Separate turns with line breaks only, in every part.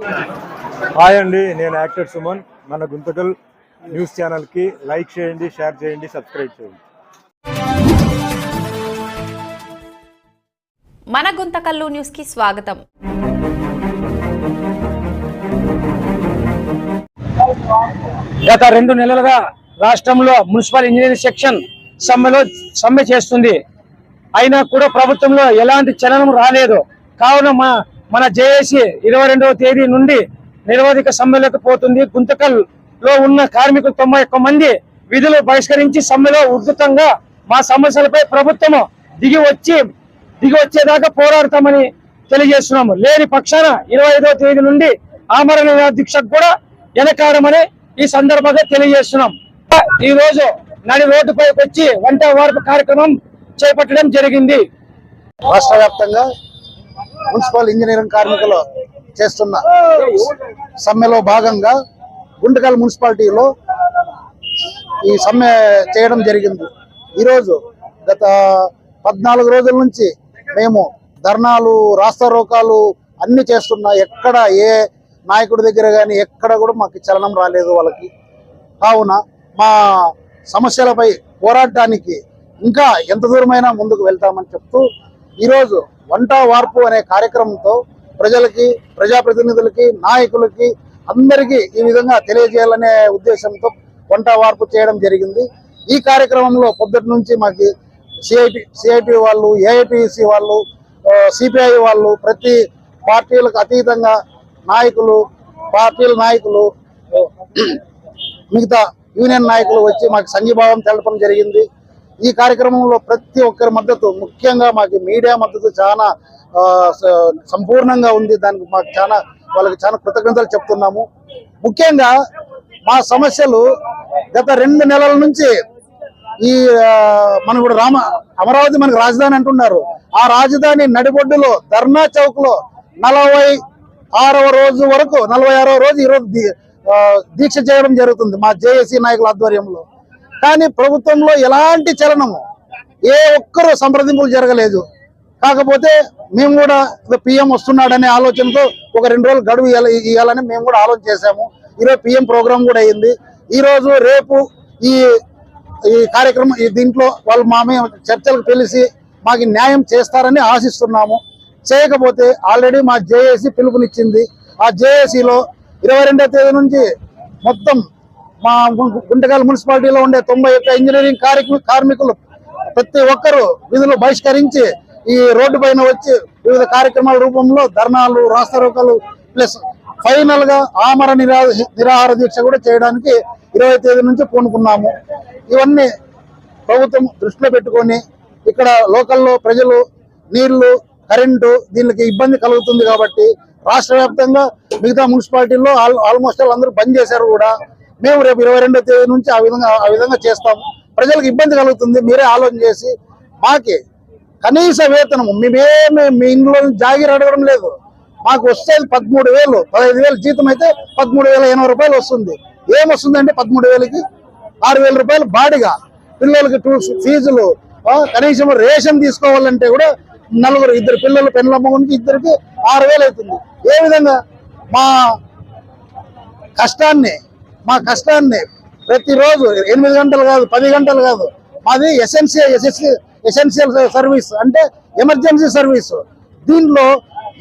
Hi అండి నేను actor Suman. మన గుంతకల్ న్యూస్ ఛానల్కి లైక్ చేయండి షేర్ చేయండి సబ్స్క్రైబ్ చేయండి.
మన గుంతకల్లు న్యూస్కి స్వాగతం.
గత రెండు నెలలుగా రాష్ట్రంలో మున్సిపల్ ఇంజనీరింగ్ సెక్షన్ సమ్మెలో సమ్మె చేస్తుంది. అయినా కూడా ప్రభుత్వంలో ఎలాంటి చలనం రాలేదు. కావున మా మన జేఏసీ ఇరవై రెండవ తేదీ నుండి నిరవధిక సమ్మెలకు పోతుంది. గుంతకల్లో ఉన్న కార్మికులు తొంభై ఒక్క మంది విధులు బహిష్కరించి సమ్మెలో ఉధృతంగా మా సమస్యలపై ప్రభుత్వము దిగి వచ్చి దిగి వచ్చేదాకా పోరాడతామని తెలియజేస్తున్నాము. లేని పక్షాన ఇరవై ఐదవ తేదీ నుండి ఆమరణ దీక్షకు కూడా వెనకాడమని ఈ సందర్భంగా తెలియజేస్తున్నాం. ఈ రోజు నడి రోడ్డుపైకి వచ్చి వంట వార్పు కార్యక్రమం చేపట్టడం జరిగింది.
రాష్ట్ర వ్యాప్తంగా మున్సిపల్ ఇంజనీరింగ్ కార్మికులు చేస్తున్న సమ్మెలో భాగంగా గుంటకల్ మున్సిపాలిటీలో ఈ సమ్మె చేయడం జరిగింది. ఈరోజు గత పద్నాలుగు రోజుల నుంచి మేము ధర్నాలు రాస్తారోకాలు అన్ని చేస్తున్నా. ఎక్కడ ఏ నాయకుడి దగ్గర కానీ ఎక్కడ కూడా మాకు చలనం రాలేదు వాళ్ళకి. కావున మా సమస్యలపై పోరాడటానికి ఇంకా ఎంత దూరమైనా ముందుకు వెళ్తామని చెప్తూ ఈరోజు వంట వార్పు అనే కార్యక్రమంతో ప్రజలకి ప్రజాప్రతినిధులకి నాయకులకి అందరికీ ఈ విధంగా తెలియజేయాలనే ఉద్దేశంతో వంట వార్పు చేయడం జరిగింది. ఈ కార్యక్రమంలో పొద్దుటి నుంచి మాకు సిఐటి సిఐటి వాళ్ళు ఏఐటిసి వాళ్ళు సిపిఐ వాళ్ళు ప్రతి పార్టీలకు అతీతంగా నాయకులు పార్టీల నాయకులు మిగతా యూనియన్ నాయకులు వచ్చి మాకు సంఘీభావం తెలపడం జరిగింది. ఈ కార్యక్రమంలో ప్రతి ఒక్కరి మద్దతు ముఖ్యంగా మాకు మీడియా మద్దతు చాలా సంపూర్ణంగా ఉంది. దానికి మాకు చాలా వాళ్ళకి చాలా కృతజ్ఞతలు చెప్తున్నాము. ముఖ్యంగా మా సమస్యలు గత రెండు నెలల నుంచి ఈ మన కూడా రామ అమరావతి మనకు రాజధాని అంటున్నారు. ఆ రాజధాని నడిబొడ్డులో ధర్నా చౌక్లో నలభై ఆరవ రోజు వరకు నలభై ఆరవ రోజు ఈరోజు దీక్ష చేయడం జరుగుతుంది మా జేఏసీ నాయకుల ఆధ్వర్యంలో. కానీ ప్రభుత్వంలో ఎలాంటి చలనము? ఏ ఒక్కరు సంప్రదింపులు జరగలేదు. కాకపోతే మేము కూడా పిఎం వస్తున్నాడనే ఆలోచనతో ఒక రెండు రోజులు గడువు ఇవ్వాలని మేము కూడా ఆలోచన చేశాము. ఈరోజు పిఎం ప్రోగ్రామ్ కూడా అయింది. ఈరోజు రేపు ఈ ఈ కార్యక్రమం ఈ దీంట్లో వాళ్ళు మా మేము చర్చలకు పిలిచి మాకు న్యాయం చేస్తారని ఆశిస్తున్నాము. చేయకపోతే ఆల్రెడీ మా జేఏసీ పిలుపునిచ్చింది. ఆ జేఏసీలో ఇరవై తేదీ నుంచి మొత్తం మా గు- గుంటకల్ మున్సిపాలిటీలో ఉండే తొంభై యొక్క ఇంజనీరింగ్ కార్మికు- కార్మికులు ప్రతి ఒక్కరూ విధులు బహిష్కరించి ఈ రోడ్డు పైన వచ్చి వివిధ కార్యక్రమాల రూపంలో ధర్నాలు రాస్తారోకలు ప్లస్ ఫైనల్గా ఆమర నిరా నిరాహార దీక్ష కూడా చేయడానికి ఇరవై తేదీ నుంచి పూనుకున్నాము. ఇవన్నీ ప్రభుత్వం దృష్టిలో పెట్టుకొని ఇక్కడ లోకల్లో ప్రజలు నీళ్ళు కరెంటు దీనికి ఇబ్బంది కలుగుతుంది కాబట్టి రాష్ట్ర వ్యాప్తంగా మిగతా మున్సిపాలిటీల్లో ఆల్- ఆల్మోస్ట్ ఆల్ అందరూ బంద్ చేశారు కూడా. మేము రేపు ఇరవై రెండో తేదీ నుంచి ఆ విధంగా ఆ విధంగా చేస్తాము. ప్రజలకు ఇబ్బంది కలుగుతుంది మీరే ఆలోచన చేసి మాకి కనీస వేతనము మేమేమి మీ ఇంట్లో నుంచి అడగడం లేదు. మాకు వస్తే పదమూడు వేలు పదహైదు వేలు జీతం అయితే పదమూడు వేల ఎనభై రూపాయలు వస్తుంది. ఏమొస్తుందంటే పదమూడు వేలకి? ఆరు వేల రూపాయలు బాడిగా. పిల్లలకి టూల్స్ ఫీజులు కనీసం రేషన్ తీసుకోవాలంటే కూడా నలుగురు ఇద్దరు పిల్లలు పెళ్ళ మగునికి ఇద్దరికి ఆరు వేలు అవుతుంది. ఏ విధంగా? మా కష్టాన్ని మా కష్టాన్ని ప్రతిరోజు ఎనిమిది గంటలు కాదు పది గంటలు కాదు. మాది ఎసెన్షియల్ ఎసెన్షియల్ సర్వీస్ అంటే ఎమర్జెన్సీ సర్వీస్. దీంట్లో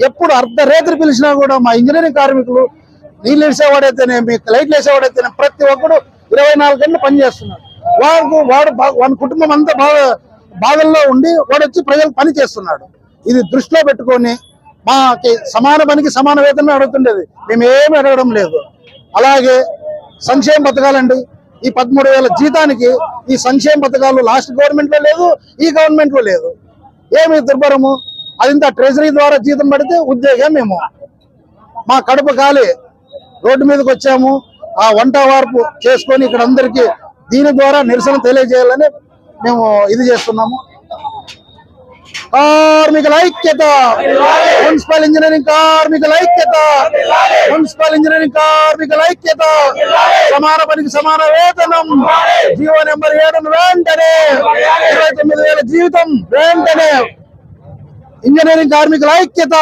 ఎప్పుడు అర్ధరేత్రి పిలిచినా కూడా మా ఇంజనీరింగ్ కార్మికులు నీళ్ళు వేసేవాడైతేనేమి లైట్లు వేసేవాడైతేనే ప్రతి ఒక్కడు ఇరవై నాలుగు గంటలు పనిచేస్తున్నాడు వాడు వాడు బా- వాడి కుటుంబం అంతా బాగా బాధల్లో ఉండి వాడు వచ్చి ప్రజలు పని చేస్తున్నాడు. ఇది దృష్టిలో పెట్టుకొని మాకి సమాన పనికి సమాన వేతనం అడుగుతుండేది. మేము ఏమి అడగడం లేదు. అలాగే సంక్షేమ పథకాలండి. ఈ పదమూడు వేల జీతానికి ఈ సంక్షేమ పథకాలు లాస్ట్ గవర్నమెంట్లో లేదు ఈ గవర్నమెంట్లో లేదు. ఏమి దుర్భరము? అదింత ట్రెజరీ ద్వారా జీతం పడితే ఉద్యోగం మేము. మా కడుపు కాలి రోడ్డు మీదకి వచ్చాము. ఆ వంట వార్పు చేసుకొని ఇక్కడ అందరికీ దీని ద్వారా నిరసన తెలియజేయాలని మేము ఇది చేస్తున్నాము. కార్మికుల ఐక్యత. మున్సిపల్ ఇంజనీరింగ్ కార్మికుల ఐక్యత. మున్సిపల్ ఇంజనీరింగ్ కార్మికుల ఐక్యత. సమాన పనికి సమాన వేతనం. జీవో నెంబర్ ఏడును వెంటనే. ఇరవై తొమ్మిది వేల జీవితం వెంటనే. ఇంజనీరింగ్ కార్మికుల ఐక్యత.